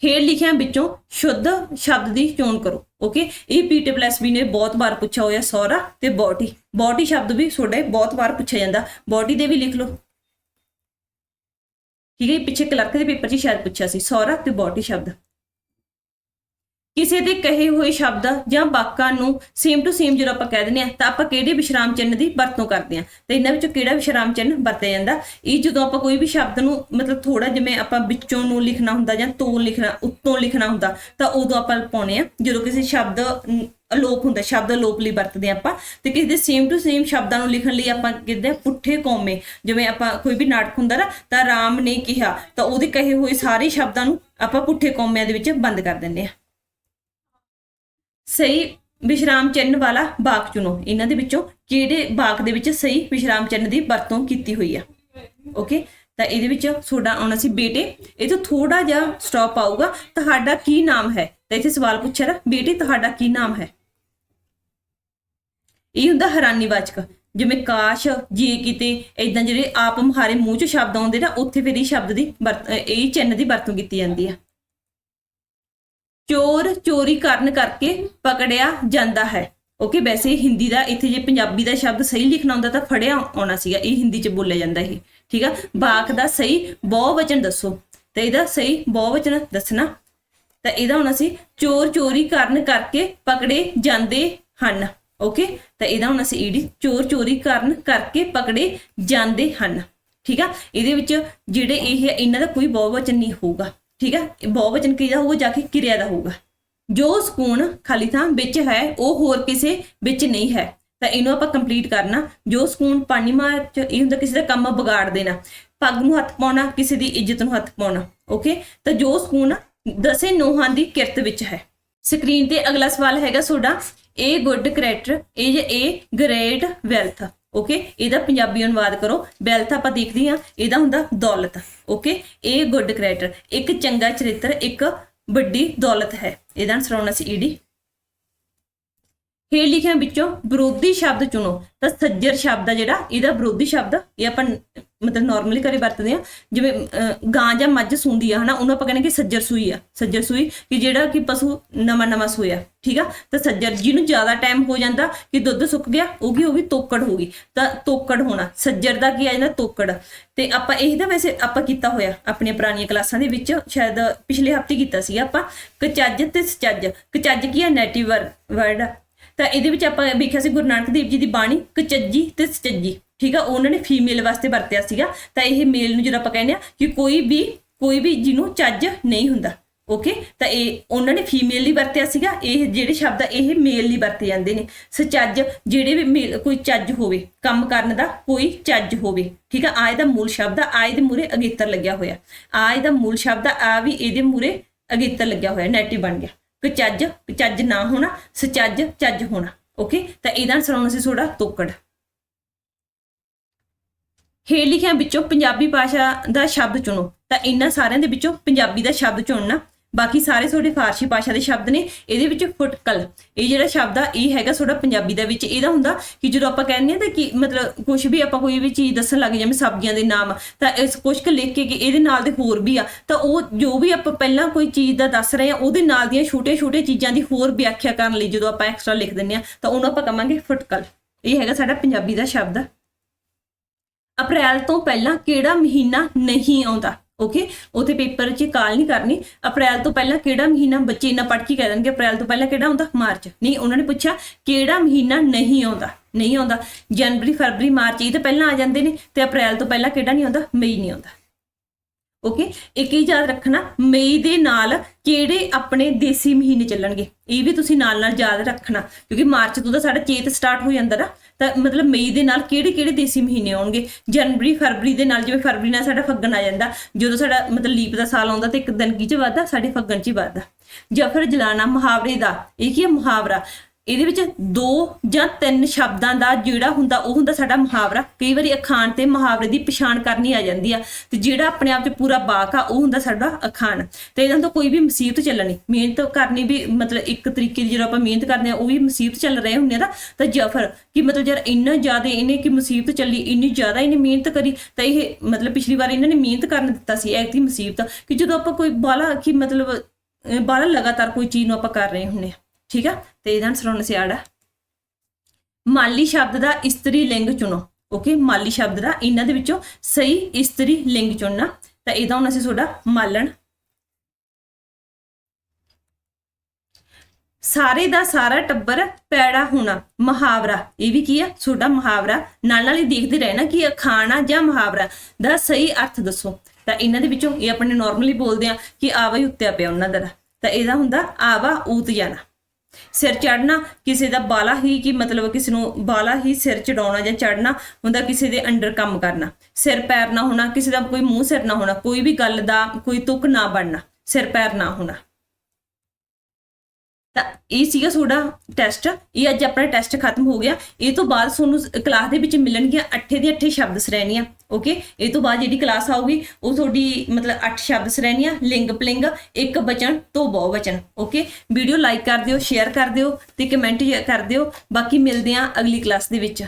ਹੇਠ ਲਿਖਿਆਂ ਵਿੱਚੋਂ ਸ਼ੁੱਧ ਸ਼ਬਦ ਦੀ ਚੋਣ ਕਰੋ ਓਕੇ ਇਹ ਪੀਟੀ ਪਲੱਸ ਵੀ ਨੇ ਬਹੁਤ ਵਾਰ ਪੁੱਛਿਆ ਹੋਇਆ ਸੌਰਾ ਤੇ ਬੋਟੀ। ਬੋਟੀ ਸ਼ਬਦ ਵੀ ਤੁਹਾਡੇ ਬਹੁਤ ਵਾਰ ਪੁੱਛਿਆ ਜਾਂਦਾ। ਬੋਟੀ ਦੇ ਵੀ ਲਿਖ ਲਓ। ਠੀਕ ਹੈ ਪਿੱਛੇ ਕਲਰਕ ਦੇ ਪੇਪਰ 'ਚ ਸ਼ਾਇਦ ਪੁੱਛਿਆ ਸੀ, ਸੌਰਾ ਤੇ ਬੋਟੀ ਸ਼ਬਦ। ਕਿਸੇ ਦੇ ਕਹੇ ਹੋਏ ਸ਼ਬਦ ਜਾਂ ਵਾਕਾਂ ਨੂੰ ਸੇਮ ਟੂ ਸੇਮ ਜਦੋਂ ਆਪਾਂ ਕਹਿ ਦਿੰਦੇ ਆ ਤਾਂ ਆਪਾਂ ਕਿਹੜੇ ਵਿਸ਼ਰਾਮ ਚਿੰਨ੍ਹ ਦੀ ਵਰਤੋਂ ਕਰਦੇ ਆ ਤਾਂ ਇਹਨਾਂ ਵਿੱਚੋਂ ਕਿਹੜਾ ਵਿਸ਼ਰਾਮ ਚਿੰਨ੍ਹ ਵਰਤਿਆ ਜਾਂਦਾ? ਇਹ ਜਦੋਂ ਆਪਾਂ ਕੋਈ ਵੀ ਸ਼ਬਦ ਨੂੰ ਮਤਲਬ ਥੋੜਾ ਜਿਵੇਂ ਆਪਾਂ ਵਿੱਚੋਂ ਨੂੰ ਲਿਖਣਾ ਹੁੰਦਾ ਜਾਂ ਤੋਂ ਲਿਖਣਾ, ਉੱਤੋਂ ਲਿਖਣਾ ਹੁੰਦਾ, ਤਾਂ ਉਦੋਂ ਆਪਾਂ ਪਾਉਣੇ ਆ ਜਦੋਂ ਕਿਸੇ ਸ਼ਬਦ ਅਲੋਪ ਹੁੰਦਾ, ਸ਼ਬਦ ਅਲੋਪ ਲਈ ਵਰਤਦੇ ਆ ਆਪਾਂ, ਤੇ ਕਿਸੇ ਦੇ ਸੇਮ ਟੂ ਸੇਮ ਸ਼ਬਦਾਂ ਨੂੰ ਲਿਖਣ ਲਈ ਆਪਾਂ ਕਹਿੰਦੇ ਆ ਪੁੱਠੇ ਕੌਮੇ। ਜਿਵੇਂ ਆਪਾਂ ਕੋਈ ਵੀ ਨਾਟਕ ਹੁੰਦਾ ਨਾ, ਤਾਂ ਰਾਮ ਨੇ ਕਿਹਾ, ਤਾਂ ਉਹਦੇ ਕਹੇ ਹੋਏ ਸਾਰੇ ਸ਼ਬਦਾਂ ਨੂੰ ਆਪਾਂ ਪੁੱਠੇ ਕੌਮਿਆਂ ਦੇ ਵਿੱਚ ਬੰਦ ਕਰ ਦਿੰਦੇ ਆ ਸਹੀ ਵਿਸ਼ਰਾਮ ਚਿੰਨ੍ਹ ਵਾਲਾ ਵਾਕ ਚੁਣੋ। ਇਹਨਾਂ ਦੇ ਵਿੱਚੋਂ ਕਿਹੜੇ ਵਾਕ ਦੇ ਵਿੱਚ ਸਹੀ ਵਿਸ਼ਰਾਮ ਚਿੰਨ੍ਹ ਦੀ ਵਰਤੋਂ ਕੀਤੀ ਹੋਈ ਆ? ਓਕੇ ਤਾਂ ਇਹਦੇ ਵਿੱਚ ਤੁਹਾਡਾ ਆਉਣਾ ਸੀ ਬੇਟੇ। ਇਹ ਤੋਂ ਥੋੜਾ ਜਿਹਾ ਸਟਾਪ ਆਊਗਾ। ਤੁਹਾਡਾ ਕੀ ਨਾਮ ਹੈ? ਤਾਂ ਇੱਥੇ ਸਵਾਲ ਪੁੱਛਿਆ ਨਾ, ਬੇਟੇ, ਤੁਹਾਡਾ ਕੀ ਨਾਮ ਹੈ? ਇਹ ਹੁੰਦਾ ਹੈਰਾਨੀਵਾਚਕ ਜਿਵੇਂ ਕਾਸ਼, ਜੇ ਕਿਤੇ ਇਦਾਂ ਜਿਹੜੇ ਆਪ ਮੁਹਾਰੇ ਮੂੰਹ 'ਚ ਸ਼ਬਦ ਆਉਂਦੇ ਨਾ, ਉੱਥੇ ਫਿਰ ਇਹ ਸ਼ਬਦ ਦੀ ਵਰਤ- ਅਹ ਇਹ ਚਿੰਨ੍ਹ ਦੀ ਵਰਤੋਂ ਕੀਤੀ ਜਾਂਦੀ ਆ। ਚੋਰ ਚੋਰੀ ਕਰਨ ਕਰਕੇ ਪਕੜਿਆ ਜਾਂਦਾ ਹੈ। ਓਕੇ, ਵੈਸੇ ਹਿੰਦੀ ਦਾ, ਇੱਥੇ ਜੇ ਪੰਜਾਬੀ ਦਾ ਸ਼ਬਦ ਸਹੀ ਲਿਖਣਾ ਹੁੰਦਾ ਤਾਂ ਫੜਿਆ ਆਉਣਾ ਸੀਗਾ, ਇਹ ਹਿੰਦੀ 'ਚ ਬੋਲਿਆ ਜਾਂਦਾ ਇਹ, ਠੀਕ ਆ? ਬਾਕ ਦਾ ਸਹੀ ਬਹੁਵਚਨ ਦੱਸੋ, ਤੇ ਇਹਦਾ ਸਹੀ ਬਹੁਵਚਨ ਦੱਸਣਾ, ਤਾਂ ਇਹਦਾ ਹੋਣਾ ਸੀ, ਚੋਰ ਚੋਰੀ ਕਰਨ ਕਰਕੇ ਪਕੜੇ ਜਾਂਦੇ ਹਨ, ਓਕੇ? ਤਾਂ ਇਹਦਾ ਹੋਣਾ ਸੀ ਈਡੀ, ਚੋਰ ਚੋਰੀ ਕਰਨ ਕਰਕੇ ਪਕੜੇ ਜਾਂਦੇ ਹਨ, ਠੀਕ ਆ? ਇਹਦੇ ਵਿੱਚ ਜਿਹੜੇ ਇਹ ਹੈ, ਇਹਨਾਂ ਦਾ ਕੋਈ ਬਹੁਵਚਨ ਨਹੀਂ ਹੋਊਗਾ। ਠੀਕ ਹੈ ਇਹ ਬਹੁਵਚਨ ਕਿਹਦਾ ਹੋਊਗਾ? ਜਾ ਕੇ ਕਿਰਿਆ ਦਾ ਹੋਊਗਾ। ਜੋ ਸਕੂਨ ਖਾਲੀ ਥਾਂ ਵਿੱਚ ਹੈ, ਉਹ ਹੋਰ ਕਿਸੇ ਵਿੱਚ ਨਹੀਂ ਹੈ। ਤਾਂ ਇਹਨੂੰ ਆਪਾਂ ਕੰਪਲੀਟ ਕਰਨਾ। ਜੋ ਸਕੂਨ ਪਾਣੀਮਾ ਚ ਇਹ ਹੁੰਦਾ ਕਿਸੇ ਦਾ ਕੰਮ ਵਿਗਾੜ ਦੇਣਾ। ਪੱਗ ਨੂੰ ਹੱਥ ਪਾਉਣਾ, ਕਿਸੇ ਦੀ ਇੱਜ਼ਤ ਨੂੰ ਹੱਥ ਪਾਉਣਾ। ਓਕੇ ਤਾਂ ਜੋ ਸਕੂਨ ਦਸੇ ਨੋਹਾਂ ਦੀ ਕਿਰਤ ਵਿੱਚ ਹੈ। ਸਕਰੀਨ ਤੇ ਅਗਲਾ ਸਵਾਲ ਹੈਗਾ ਤੁਹਾਡਾ। ਇਹ good character is a great wealth okay ਇਹਦਾ ਪੰਜਾਬੀ ਅਨੁਵਾਦ ਕਰੋ। ਵੈਲਥ ਆਪਾਂ ਦੇਖਦੇ ਹਾਂ। ਇਹਦਾ ਹੁੰਦਾ ਦੌਲਤ। ਓਕੇ ਇਹ ਗੁੱਡ ਕਰੈਕਟਰ ਇੱਕ ਚੰਗਾ ਚਰਿੱਤਰ, ਇੱਕ ਵੱਡੀ ਦੌਲਤ ਹੈ। ਇਹਦਾ ਆਨਸਰ ਆਉਣਾ ਸੀ ਈਡੀ ਹੇਠ ਲਿਖਿਆਂ ਵਿੱਚੋਂ ਵਿਰੋਧੀ ਸ਼ਬਦ ਚੁਣੋ। ਤਾਂ ਸੱਜਰ ਸ਼ਬਦ ਆ ਜਿਹੜਾ, ਇਹਦਾ ਵਿਰੋਧੀ ਸ਼ਬਦ ਇਹ ਆਪਾਂ ਮਤਲਬ ਨਾਰਮਲੀ ਘਰੇ ਵਰਤਦੇ ਆ ਜਿਵੇਂ ਗਾਂ ਜਾਂ ਮੱਝ ਸੂੰਦੀ ਆ, ਹਨਾ? ਉਹਨੂੰ ਆਪਾਂ ਕਹਿੰਦੇ ਕਿ ਸੱਜਰ ਸੂਈ ਆ। ਸੱਜਰ ਸੂਈ ਕਿ ਜਿਹੜਾ ਕਿ ਪਸ਼ੂ ਨਵਾਂ ਨਵਾਂ ਸੂਇਆ, ਠੀਕ ਆ? ਤਾਂ ਸੱਜਰ ਜਿਹਨੂੰ ਜ਼ਿਆਦਾ ਟਾਈਮ ਹੋ ਜਾਂਦਾ ਕਿ ਦੁੱਧ ਸੁੱਕ ਗਿਆ, ਉਹ ਕੀ ਹੋ ਗਈ? ਤੋਕੜ ਹੋ ਗਈ। ਤਾਂ ਤੋਕੜ ਹੋਣਾ। ਸੱਜਰ ਦਾ ਕੀ ਆ ਜਾਂਦਾ? ਤੋਕੜ। ਤੇ ਆਪਾਂ ਇਹ ਤਾਂ ਵੈਸੇ ਆਪਾਂ ਕੀਤਾ ਹੋਇਆ ਆਪਣੀਆਂ ਪੁਰਾਣੀਆਂ ਕਲਾਸਾਂ ਦੇ ਵਿੱਚ, ਸ਼ਾਇਦ ਪਿਛਲੇ ਹਫ਼ਤੇ ਕੀਤਾ ਸੀ ਆਪਾਂ। ਕਚੱਜ ਤੇ ਸਚੱਜ। ਕਚੱਜ ਕੀ ਆ? ਨੈਟਿਵ ਵਰਡ ਆ। ਤਾਂ ਇਹਦੇ ਵਿੱਚ ਆਪਾਂ ਵੇਖਿਆ ਸੀ ਗੁਰੂ ਨਾਨਕ ਦੇਵ ਜੀ ਦੀ ਬਾਣੀ, ਕਚੱਜੀ ਤੇ ਸਚੱਜੀ, ਠੀਕ ਆ? ਉਹਨਾਂ ਨੇ ਫੀਮੇਲ ਵਾਸਤੇ ਵਰਤਿਆ ਸੀਗਾ। ਤਾਂ ਇਹ ਮੇਲ ਨੂੰ ਜਦੋਂ ਆਪਾਂ ਕਹਿੰਦੇ ਆ ਕਿ ਕੋਈ ਵੀ ਕੋਈ ਵੀ ਜਿਹਨੂੰ ਚੱਜ ਨਹੀਂ ਹੁੰਦਾ ਓਕੇ ਤਾਂ ਇਹ ਉਹਨਾਂ ਨੇ ਫੀਮੇਲ ਲਈ ਵਰਤਿਆ ਸੀਗਾ। ਇਹ ਜਿਹੜੇ ਸ਼ਬਦ ਆ, ਇਹ ਮੇਲ ਲਈ ਵਰਤੇ ਜਾਂਦੇ ਨੇ। ਸਚੱਜ ਜਿਹੜੇ ਵੀ male- ਕੋਈ ਚੱਜ ਹੋਵੇ, ਕੰਮ ਕਰਨ ਦਾ ਕੋਈ ਚੱਜ ਹੋਵੇ, ਠੀਕ ਆ? ਆ ਇਹਦਾ ਮੂਲ ਸ਼ਬਦ ਆ ਆ ਇਹਦੇ ਮੂਰੇ ਅਗੇਤਰ ਲੱਗਿਆ ਹੋਇਆ। ਆ ਇਹਦਾ ਮੂਲ ਸ਼ਬਦ ਆ ਆ ਵੀ ਇਹਦੇ ਮੂਰੇ ਅਗੇਤਰ ਲੱਗਿਆ ਹੋਇਆ ਨੈਟਿਵ ਬਣ ਗਿਆ। ਕਿ ਚੱਜ ਚੱਜ ਨਾ ਹੋਣਾ ਸਚੱਜ ਚੱਜ ਹੋਣਾ ਓਕੇ ਤਾਂ ਇਹਦਾ ਆਨਸਰ ਆਉਣਾ ਸੀ ਥੋੜਾ ਤੋਕੜ। ਹੇਠ ਲਿਖਿਆਂ ਵਿੱਚੋਂ ਪੰਜਾਬੀ ਭਾਸ਼ਾ ਦਾ ਸ਼ਬਦ ਚੁਣੋ, ਤਾਂ ਇਹਨਾਂ ਸਾਰਿਆਂ ਦੇ ਵਿੱਚੋਂ ਪੰਜਾਬੀ ਦਾ ਸ਼ਬਦ ਚੁਣਨਾ ਬਾਕੀ ਸਾਰੇ ਤੁਹਾਡੇ ਫਾਰਸੀ ਭਾਸ਼ਾ ਦੇ ਸ਼ਬਦ ਨੇ, ਇਹਦੇ ਵਿੱਚ ਫੁਟਕਲ। ਇਹ ਜਿਹੜਾ ਸ਼ਬਦ ਆ, ਇਹ ਹੈਗਾ ਤੁਹਾਡਾ ਪੰਜਾਬੀ ਦੇ ਵਿੱਚ। ਇਹਦਾ ਹੁੰਦਾ ਕਿ ਜਦੋਂ ਆਪਾਂ ਕਹਿੰਦੇ ਆ ਤਾਂ ਕਿ ਮਤਲਬ ਕੁਝ ਵੀ ਆਪਾਂ ਕੋਈ ਵੀ ਚੀਜ਼ ਦੱਸਣ ਲੱਗ ਜਿਵੇਂ ਸਬਜ਼ੀਆਂ ਦੇ ਨਾਮ, ਤਾਂ ਇਸ ਕੁਝ ਕੁ ਲਿਖ ਕੇ ਕਿ ਇਹਦੇ ਨਾਲ ਦੇ ਹੋਰ ਵੀ ਆ। ਤਾਂ ਉਹ ਜੋ ਵੀ ਆਪਾਂ ਪਹਿਲਾਂ ਕੋਈ ਚੀਜ਼ ਦਾ ਦੱਸ ਰਹੇ ਆ ਉਹਦੇ ਨਾਲ ਦੀਆਂ ਛੋਟੇ-ਛੋਟੇ ਚੀਜ਼ਾਂ ਦੀ ਹੋਰ ਵਿਆਖਿਆ ਕਰਨ ਲਈ ਜਦੋਂ ਆਪਾਂ ਐਕਸਟਰਾ ਲਿਖ ਦਿੰਨੇ ਆ ਤਾਂ ਉਹਨੂੰ ਆਪਾਂ ਕਹਾਂਗੇ ਫੁਟਕਲ। ਇਹ ਹੈਗਾ ਸਾਡਾ ਪੰਜਾਬੀ ਦਾ ਸ਼ਬਦ। ਅਪ੍ਰੈਲ ਤੋਂ ਪਹਿਲਾਂ ਕਿਹੜਾ ਮਹੀਨਾ ਨਹੀਂ ਆਉਂਦਾ? ਓਕੇ ਉਥੇ ਪੇਪਰ 'ਚ ਕਾਲ ਨਹੀਂ ਕਰਨੀ। ਅਪ੍ਰੈਲ ਤੋਂ ਪਹਿਲਾਂ ਕਿਹੜਾ ਮਹੀਨਾ ਬੱਚੇ ਇਹਨਾਂ ਪੜ੍ਹ ਕੇ ਕਹਿ ਦੇਣਗੇ, ਅਪ੍ਰੈਲ ਤੋਂ ਪਹਿਲਾਂ ਕਿਹੜਾ ਆਉਂਦਾ ਮਾਰਚ। ਨਹੀਂ, ਉਹਨਾਂ ਨੇ ਪੁੱਛਿਆ ਕਿਹੜਾ ਮਹੀਨਾ ਨਹੀਂ ਆਉਂਦਾ ਨਹੀਂ ਆਉਂਦਾ। ਜਨਵਰੀ, ਫਰਵਰੀ, ਮਾਰਚ, ਇਹ ਤਾਂ ਪਹਿਲਾਂ ਆ ਜਾਂਦੇ ਨੇ ਤੇ ਅਪ੍ਰੈਲ ਤੋਂ ਪਹਿਲਾਂ ਕਿਹੜਾ ਨਹੀਂ ਆਉਂਦਾ? ਮਈ ਨਹੀਂ ਆਉਂਦਾ। ਓਕੇ ਇੱਕ ਹੀ ਯਾਦ ਰੱਖਣਾ, ਮਈ ਦੇ ਨਾਲ ਕਿਹੜੇ ਆਪਣੇ ਦੇਸੀ ਮਹੀਨੇ ਚੱਲਣਗੇ? ਇਹ ਵੀ ਤੁਸੀਂ ਨਾਲ ਨਾਲ ਯਾਦ ਰੱਖਣਾ, ਕਿਉਂਕਿ ਮਾਰਚ ਤੋਂ ਤਾਂ ਸਾਡਾ ਚੇਤ ਸਟਾਰਟ ਹੋ ਜਾਂਦਾ ਨਾ। ਤਾਂ ਮਤਲਬ ਮਈ ਦੇ ਨਾਲ ਕਿਹੜੇ ਕਿਹੜੇ ਦੇਸੀ ਮਹੀਨੇ ਆਉਣਗੇ? ਜਨਵਰੀ, ਫਰਵਰੀ ਦੇ ਨਾਲ ਜਿਵੇਂ ਫਰਵਰੀ ਨਾਲ ਸਾਡਾ ਫੱਗਣ ਆ ਜਾਂਦਾ, ਜਦੋਂ ਸਾਡਾ ਮਤਲਬ ਲੀਪ ਦਾ ਸਾਲ ਆਉਂਦਾ ਤੇ ਇੱਕ ਦਿਨ ਕੀ ਚ ਵੱਧਦਾ? ਸਾਡੇ ਫੱਗਣ ਚ ਹੀ ਵੱਧਦਾ। ਜਫਰ ਜਲਾਨਾ ਮੁਹਾਵਰੇ ਦਾ। ਇਹ ਕੀ ਹੈ ਮੁਹਾਵਰਾ। ਇਹਦੇ ਵਿੱਚ ਦੋ ਜਾਂ ਤਿੰਨ ਸ਼ਬਦਾਂ ਦਾ ਜਿਹੜਾ ਹੁੰਦਾ, ਉਹ ਹੁੰਦਾ ਸਾਡਾ ਮੁਹਾਵਰਾ। ਕਈ ਵਾਰੀ ਅਖਾਣ ਤੇ ਮੁਹਾਵਰੇ ਦੀ ਪਛਾਣ ਕਰਨੀ ਆ ਜਾਂਦੀ ਆ ਤੇ ਜਿਹੜਾ ਆਪਣੇ ਆਪ 'ਚ ਪੂਰਾ ਬਾਕ ਆ, ਉਹ ਹੁੰਦਾ ਸਾਡਾ ਅਖਾਣ। ਤੇ ਇਹਨਾਂ ਤੋਂ ਕੋਈ ਵੀ ਮੁਸੀਬਤ ਚੱਲਣੀ, ਮਿਹਨਤ ਕਰਨੀ ਵੀ ਮਤਲਬ ਇੱਕ ਤਰੀਕੇ ਦੀ ਜਦੋਂ ਆਪਾਂ ਮਿਹਨਤ ਕਰਦੇ ਆ, ਉਹ ਵੀ ਮੁਸੀਬਤ ਚੱਲ ਰਹੇ ਹੁੰਦੇ ਆ ਨਾ, ਤਾਂ ਜਫਰ, ਕਿ ਮਤਲਬ ਯਾਰ ਇੰਨਾ ਜ਼ਿਆਦਾ ਇਹਨੇ ਕਿ ਮੁਸੀਬਤ ਚੱਲੀ, ਇੰਨੀ ਜ਼ਿਆਦਾ ਇਹਨੇ ਮਿਹਨਤ ਕਰੀ, ਤਾਂ ਇਹ ਮਤਲਬ ਪਿਛਲੀ ਵਾਰ ਇਹਨਾਂ ਨੇ ਮਿਹਨਤ ਕਰਨ ਦਿੱਤਾ ਸੀ ਐਕਟੀ ਮੁਸੀਬਤ, ਕਿ ਜਦੋਂ ਆਪਾਂ ਕੋਈ ਬਾਲਾ, ਕਿ ਮਤਲਬ, ਅਹ ਬਾਲਾ ਲਗਾਤਾਰ ਕੋਈ ਚੀਜ਼ ਨੂੰ ਆਪਾਂ ਕਰ ਰਹੇ ਹੁੰਨੇ ਆ। ਠੀਕ ਆ? ਤੇ ਇਹਦਾ ਆਨਸਰ ਹੋਣਾ ਸੀ ਮਾਲੀ ਸ਼ਬਦ ਦਾ ਇਸਤਰੀ ਲਿੰਗ ਚੁਣੋ ਓਕੇ ਮਾਲੀ ਸ਼ਬਦ ਦਾ, ਇਹਨਾਂ ਦੇ ਵਿੱਚੋਂ ਸਹੀ ਇਸਤਰੀ ਲਿੰਗ ਚੁਣਨਾ। ਤਾਂ ਇਹਦਾ ਹੋਣਾ ਸੀ ਤੁਹਾਡਾ ਮਾਲਣ। ਸਾਰੇ ਦਾ ਸਾਰਾ ਟੱਬਰ ਪੈੜਾ ਹੋਣਾ, ਮੁਹਾਵਰਾ। ਇਹ ਵੀ ਕੀ ਆ? ਤੁਹਾਡਾ ਮੁਹਾਵਰਾ। ਨਾਲ ਨਾਲ ਹੀ ਦੇਖਦੇ ਰਹਿਣਾ ਕਿ ਅਖਾਣਾ ਜਾਂ ਮੁਹਾਵਰਾ ਦਾ ਸਹੀ ਅਰਥ ਦੱਸੋ। ਤਾਂ ਇਹਨਾਂ ਦੇ ਵਿੱਚੋਂ ਇਹ ਆਪਣੇ ਨਾਰਮਲੀ ਬੋਲਦੇ ਆ ਕਿ ਆਵਾ ਹੀ ਉੱਤੇ ਪਿਆ ਉਹਨਾਂ ਦਾ। ਤਾਂ ਇਹਦਾ ਹੁੰਦਾ ਆਵਾ ਊਤ ਜਾਣਾ। ਸਿਰ ਚੜਨਾ ਕਿਸੇ ਦਾ ਬਾਲਾ ਹੀ ਕੀ ਮਤਲਬ ਕਿਸੇ ਨੂੰ ਬਾਲਾ ਹੀ ਸਿਰ ਚੜਾਉਣਾ ਜਾਂ ਚੜਨਾ ਹੁੰਦਾ ਕਿਸੇ ਦੇ ਅੰਡਰ ਕੰਮ ਕਰਨਾ। ਸਿਰ ਪੈਰ ਨਾ ਹੋਣਾ, ਕਿਸੇ ਦਾ ਕੋਈ ਮੂੰਹ ਸਿਰ ਨਾ ਹੋਣਾ, ਕੋਈ ਵੀ ਗੱਲ ਦਾ ਕੋਈ ਤੁਕ ਨਾ ਬਣਨਾ, ਸਿਰ ਪੈਰ ਨਾ ਹੋਣਾ। ਤਾਂ ਇਹ ਸੀਗਾ ਤੁਹਾਡਾ ਟੈਸਟ ਇਹ ਅੱਜ ਆਪਣਾ ਟੈਸਟ ਖਤਮ ਹੋ ਗਿਆ। ਇਹ ਤੋਂ ਬਾਅਦ ਤੁਹਾਨੂੰ ਕਲਾਸ ਦੇ ਵਿੱਚ ਮਿਲਣਗੀਆਂ ਅੱਠੇ ਦੇ ਅੱਠੇ ਸ਼ਬਦ ਸ਼੍ਰੇਣੀਆਂ। ਓਕੇ ਇਹ ਤੋਂ ਬਾਅਦ ਜਿਹੜੀ ਕਲਾਸ ਆਊਗੀ, ਉਹ ਤੁਹਾਡੀ ਮਤਲਬ ਅੱਠ ਸ਼ਬਦ ਸ਼੍ਰੇਣੀਆਂ, ਲਿੰਗ ਪਲਿੰਗ, ਇੱਕ ਵਚਨ ਤੋਂ ਬਹੁ ਵਚਨ ਓਕੇ ਵੀਡੀਓ ਲਾਈਕ ਕਰ ਦਿਓ ਸ਼ੇਅਰ ਕਰ ਦਿਓ ਤੇ ਕਮੈਂਟ ਕਰ ਦਿਓ। ਬਾਕੀ ਮਿਲਦੇ ਆਂ ਅਗਲੀ ਕਲਾਸ ਦੇ ਵਿੱਚ।